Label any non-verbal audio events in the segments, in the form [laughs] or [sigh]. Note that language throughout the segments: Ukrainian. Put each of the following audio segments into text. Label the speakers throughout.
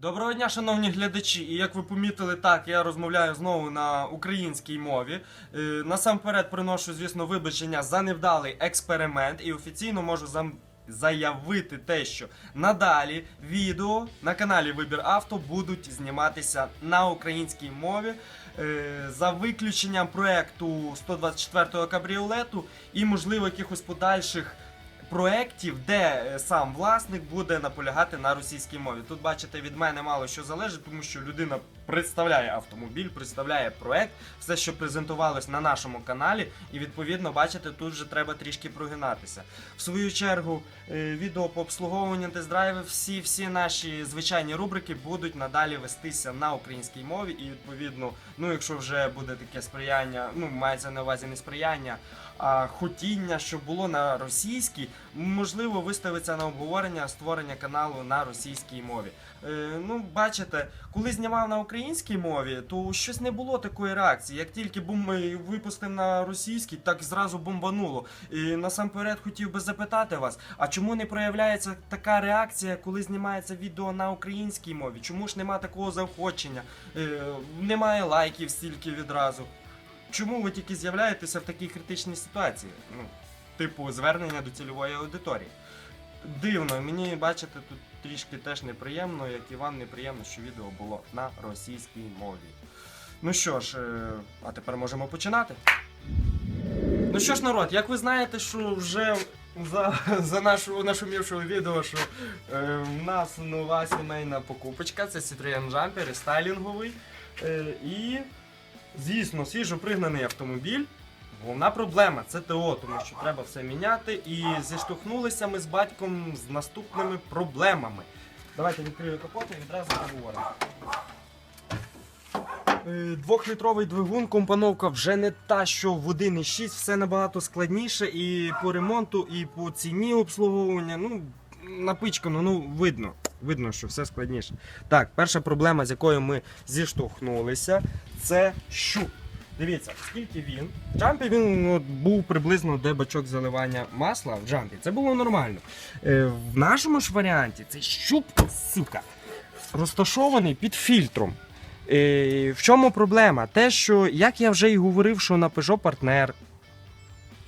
Speaker 1: Доброго дня, шановні глядачі. І як ви помітили, так я розмовляю знову на українській мові. Е, Насамперед приношу, звісно, вибачення за невдалий експеримент і офіційно можу зам... заявити те, що надалі відео на каналі Вибір Авто будуть зніматися на українській мові. е, За виключенням проекту 124 го кабріолету і, можливо, якихось подальших проєктів, де е, сам власник буде наполягати на російській мові. Тут бачите, від мене мало що залежить, тому що людина представляє автомобіль, представляє проект, все, що презентувалось на нашому каналі, і відповідно, бачите, тут вже треба трішки прогинатися. В свою чергу, е, відео по обслуговуванню тест-драйвів, всі, всі наші звичайні рубрики будуть надалі вестися на українській мові, і відповідно, ну якщо вже буде таке сприяння, ну мається на увазі не сприяння, а хотіння, щоб було на російській, можливо, виставиться на обговорення створення каналу на російській мові. Е, ну, бачите, коли знімав на українській мові, то щось не було такої реакції. Як тільки бум е, випустив на російській, так зразу бомбануло. І насамперед хотів би запитати вас, а чому не проявляється така реакція, коли знімається відео на українській мові? Чому ж нема такого заохочення? Е, немає лайків стільки відразу. Чому ви тільки з'являєтеся в такій критичній ситуації? Ну, типу, звернення до цільової аудиторії. Дивно, мені бачите, тут трішки теж неприємно, як і вам неприємно, що відео було на російській мові. Ну що ж, е, а тепер можемо починати. Ну що ж, народ, як ви знаєте, що вже за, за нашу нашумівшого відео, що е, в нас нова сімейна покупочка, це Citroen Jumper рестайлінговий. Е, і, звісно, свіжо пригнаний автомобіль. Головна проблема це ТО, тому що треба все міняти. І зіштовхнулися ми з батьком з наступними проблемами. Давайте відкрию капот і відразу поговоримо. Е, Двохлітровий двигун, компоновка вже не та, що в 1.6, все набагато складніше і по ремонту, і по ціні обслуговування. Ну, напичкано, ну видно. Видно, що все складніше. Так, перша проблема, з якою ми зіштовхнулися, це щуп. Дивіться, скільки він. В джампі він от, був приблизно де бачок заливання масла в джампі. Це було нормально. Е, в нашому ж варіанті цей щуп, сука, розташований під фільтром. Е, в чому проблема? Те, що, як я вже і говорив, що на Peugeot Partner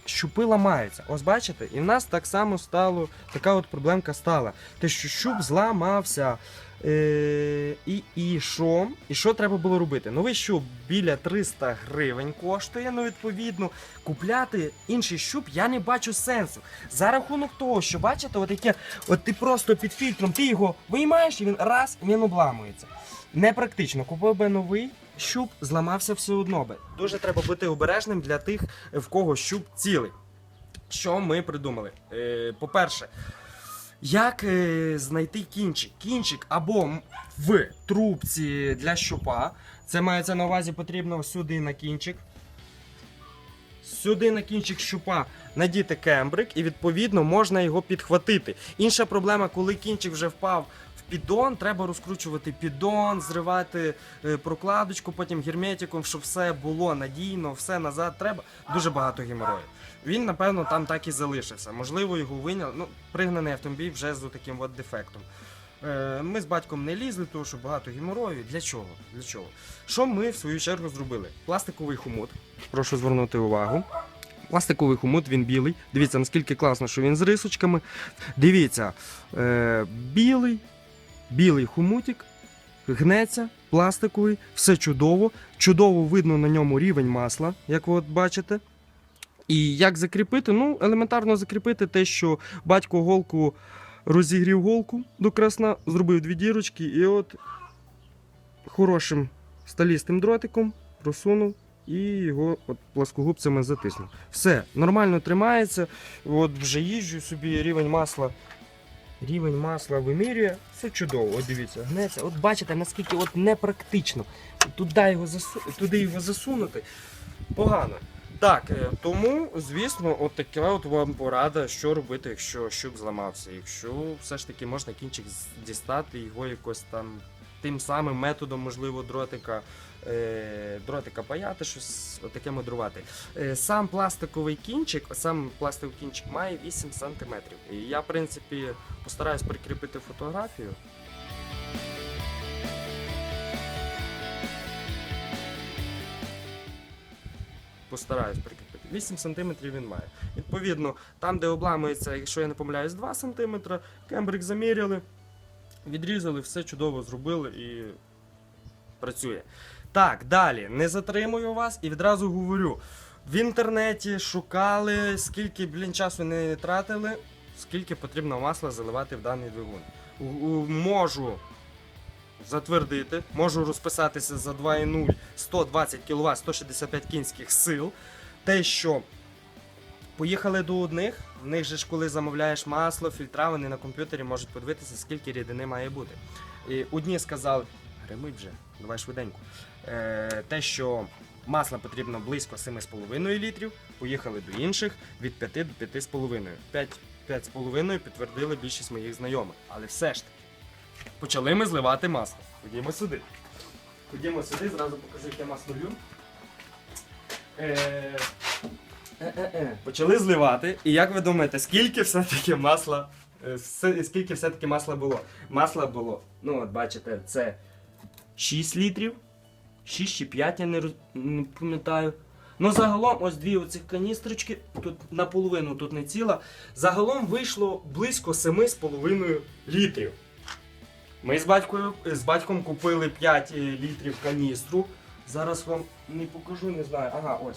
Speaker 1: щупи ламаються. Ось бачите, і в нас так само стало, така от проблемка стала. Те, що щуп зламався. Е, і, і що? І що треба було робити? Новий щуп біля 300 гривень коштує. Ну, відповідно, купляти інший щуп я не бачу сенсу. За рахунок того, що бачите, от яке, от ти просто під фільтром, ти його виймаєш і він раз, він обламується. Непрактично. Купив би новий щуп, зламався все одно би. Дуже треба бути обережним для тих, в кого щуп цілий. Що ми придумали? Е, по-перше, як е, знайти кінчик? Кінчик або в трубці для щупа. Це мається на увазі потрібно сюди на кінчик. Сюди на кінчик щупа надіти кембрик, і відповідно можна його підхватити. Інша проблема, коли кінчик вже впав в піддон, треба розкручувати піддон, зривати е, прокладочку, потім герметиком, щоб все було надійно, все назад треба. Дуже багато геморою. Він, напевно, там так і залишився. Можливо, його виняли. Ну, пригнаний автомобіль вже з таким от дефектом. Е, Ми з батьком не лізли, тому що багато геморою. Для чого? Для чого? Що ми в свою чергу зробили? Пластиковий хомут. Прошу звернути увагу. Пластиковий хомут, він білий. Дивіться, наскільки класно, що він з рисочками. Дивіться, е, білий, білий хомутик, гнеться, пластиковий, все чудово. Чудово видно на ньому рівень масла, як ви от бачите. І як закріпити? Ну, елементарно закріпити те, що батько голку розігрів голку до красна, зробив дві дірочки і от хорошим сталістим дротиком просунув і його от пласкогубцями затиснув. Все, нормально тримається. От вже їжджу собі рівень масла. Рівень масла вимірює, все чудово. От дивіться, гнеться. От бачите, наскільки от непрактично. Туди його, засу... туди його засунути погано. Так, е, тому, звісно, от така от вам порада, що робити, якщо щуп зламався. Якщо все ж таки можна кінчик дістати, його якось там тим самим методом, можливо, дротика, е, дротика паяти, щось таке мудрувати. Е, сам пластиковий кінчик, сам пластиковий кінчик має 8 см. І я, в принципі, постараюсь прикріпити фотографію. Постараюсь прикріпити. 8 см він має. Відповідно, там, де обламується, якщо я не помиляюсь, 2 см, кембрик заміряли, відрізали, все чудово зробили і працює. Так, далі, не затримую вас і відразу говорю. В інтернеті шукали, скільки, блін, часу не тратили, скільки потрібно масла заливати в даний двигун. У- у- Можу затвердити, можу розписатися за 2,0 120 кВт 165 кінських сил. Те, що поїхали до одних, в них же ж коли замовляєш масло, фільтра, вони на комп'ютері можуть подивитися, скільки рідини має бути. І одні сказали, гримить вже, давай швиденько. Е, те, що масла потрібно близько 7,5 літрів, поїхали до інших від 5 до 5,5. 5,5 підтвердили більшість моїх знайомих. Але все ж таки, почали ми зливати масло. Ходімо сюди. Ходімо сюди, зразу покажу, яке масло лю. Е, е-е-е. Почали зливати. І як ви думаєте, скільки все-таки масла, е, скільки все-таки масла було? Масла було, ну от бачите, це 6 літрів, 6 чи 5, я не, роз- не пам'ятаю. Ну, загалом, ось дві оцих каністрочки, тут наполовину, тут не ціла. Загалом вийшло близько 7,5 літрів. Ми з, батькою, з батьком купили 5 літрів каністру. Зараз вам не покажу, не знаю. Ага, ось.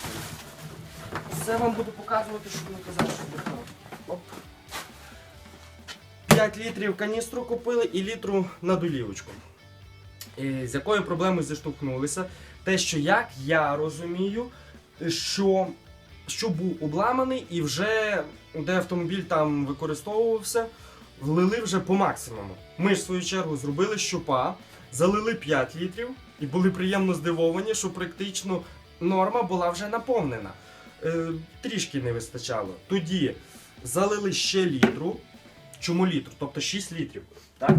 Speaker 1: Все вам буду показувати, щоб не казати, що брехав. Оп. 5 літрів каністру купили і літру на долівочку. Е, З якою проблемою зіштовхнулися? Те, що як я розумію, що, що був обламаний і вже де автомобіль там використовувався, влили вже по максимуму. Ми ж в свою чергу зробили щупа, залили 5 літрів і були приємно здивовані, що практично норма була вже наповнена. Е, трішки не вистачало. Тоді залили ще літру. Чому літру? Тобто 6 літрів. Так?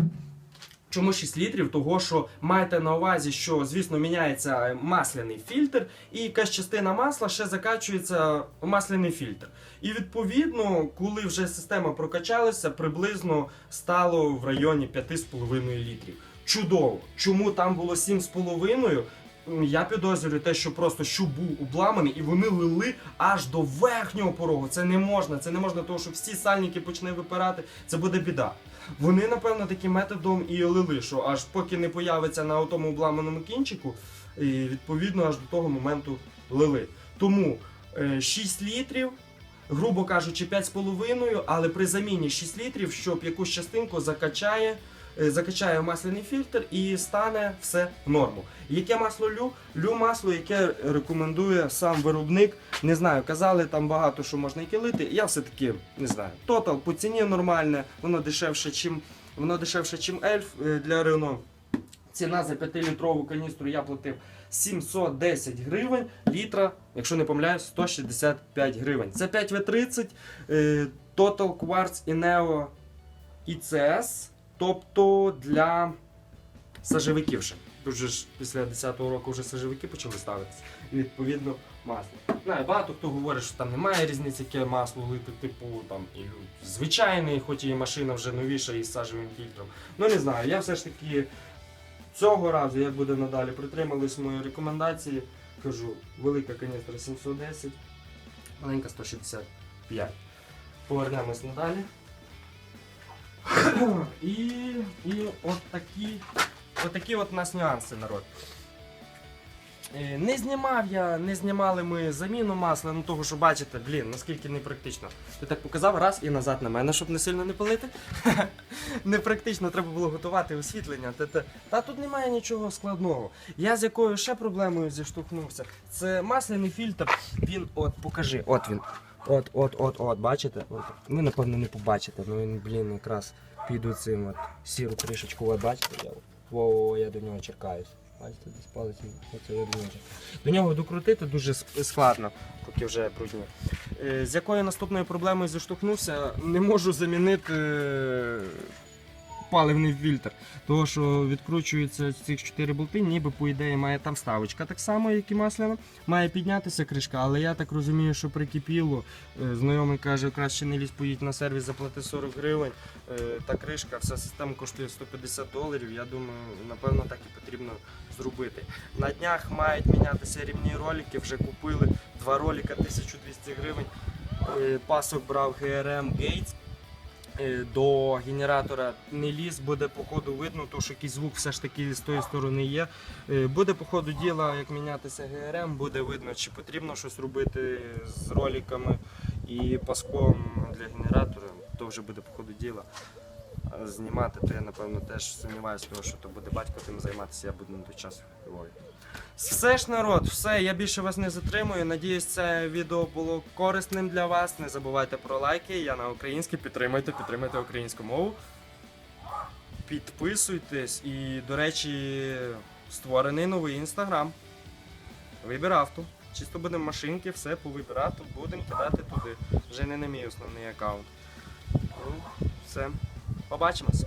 Speaker 1: Чому 6 літрів? Того, що маєте на увазі, що, звісно, міняється масляний фільтр, і якась частина масла ще закачується в масляний фільтр. І відповідно, коли вже система прокачалася, приблизно стало в районі 5,5 літрів. Чудово! Чому там було 7,5? М, Я підозрюю те, що просто щуп був обламаний, і вони лили аж до верхнього порогу. Це не можна. Це не можна, тому що всі сальники почне випирати. Це буде біда. Вони, напевно, таким методом і лили, що аж поки не появиться на тому обламаному кінчику, і відповідно аж до того моменту лили. Тому е, 6 літрів, грубо кажучи, 5,5, але при заміні 6 літрів, щоб якусь частинку закачає. Е, Закачає масляний фільтр і стане все в норму. Яке масло лю? Лю масло, яке рекомендує сам виробник. Не знаю, казали там багато, що можна і лити. Я все-таки не знаю. Тотал по ціні нормальне, воно дешевше, чим воно дешевше, чим ельф е, для Рено. Ціна за 5-літрову каністру я платив 710 гривень, літра, якщо не помиляюсь, 165 гривень. Це 5В30, е, Total Quartz Ineo ICS, тобто для сажевиків ще. Тут ж після 10-го року вже сажевики почали ставитися. І відповідно масло. Знаю, багато хто говорить, що там немає різниці, яке масло лити, типу там і звичайний, хоч і машина вже новіша із сажевим фільтром. Ну не знаю, я все ж таки цього разу, як буде надалі, притримались моєї рекомендації. Кажу, велика каністра 710, маленька 165. Повернемось надалі. І, і от такі, от такі от у нас нюанси, народ. Е, Не знімав я, не знімали ми заміну масла, ну того, що бачите, блін, наскільки непрактично. Ти так показав раз і назад на мене, щоб не сильно не палити. [laughs] Непрактично треба було готувати освітлення. Та, та, тут немає нічого складного. Я з якою ще проблемою зіштовхнувся. Це масляний фільтр. Він, от, покажи, от він. От, от, от, от, бачите? От. Ви напевно не побачите, ну він, блін, якраз піду цим от сіру кришечку, ви бачите, я, во, я до нього черкаюсь. Бачите, десь палець, оце я до нього. До нього докрутити дуже складно, поки вже брудні. Е, З якою наступною проблемою зіштовхнувся, не можу замінити паливний фільтр. Того, що відкручуються цих 4 болти, ніби по ідеї має там вставочка так само, як і масляна. Має піднятися кришка, але я так розумію, що прикипіло. Е, Знайомий каже, краще не лізь поїдь на сервіс, заплати 40 гривень. Е, Та кришка, вся система коштує 150 доларів. Я думаю, напевно, так і потрібно зробити. На днях мають мінятися рівні ролики, вже купили два ролика 1200 гривень. Е, Пасок брав GRM Gates. Е, До генератора не ліз, буде по ходу видно, то що якийсь звук все ж таки з тої сторони є. Е, Буде по ходу діла, як мінятися GRM, буде видно, чи потрібно щось робити з роликами і паском для генератора, то вже буде по ходу діла. Знімати, то я напевно теж сумніваюся, що то буде батько тим займатися, я буду на той час Львові. Все ж народ, все, я більше вас не затримую. Надіюсь, це відео було корисним для вас. Не забувайте про лайки. Я на українській. Підтримайте, підтримайте українську мову. Підписуйтесь і, до речі, створений новий інстаграм. Вибір авто. Чисто будемо машинки, все повибирати, будемо кидати туди. Вже не на мій основний аккаунт. Ну, все. Побачимось.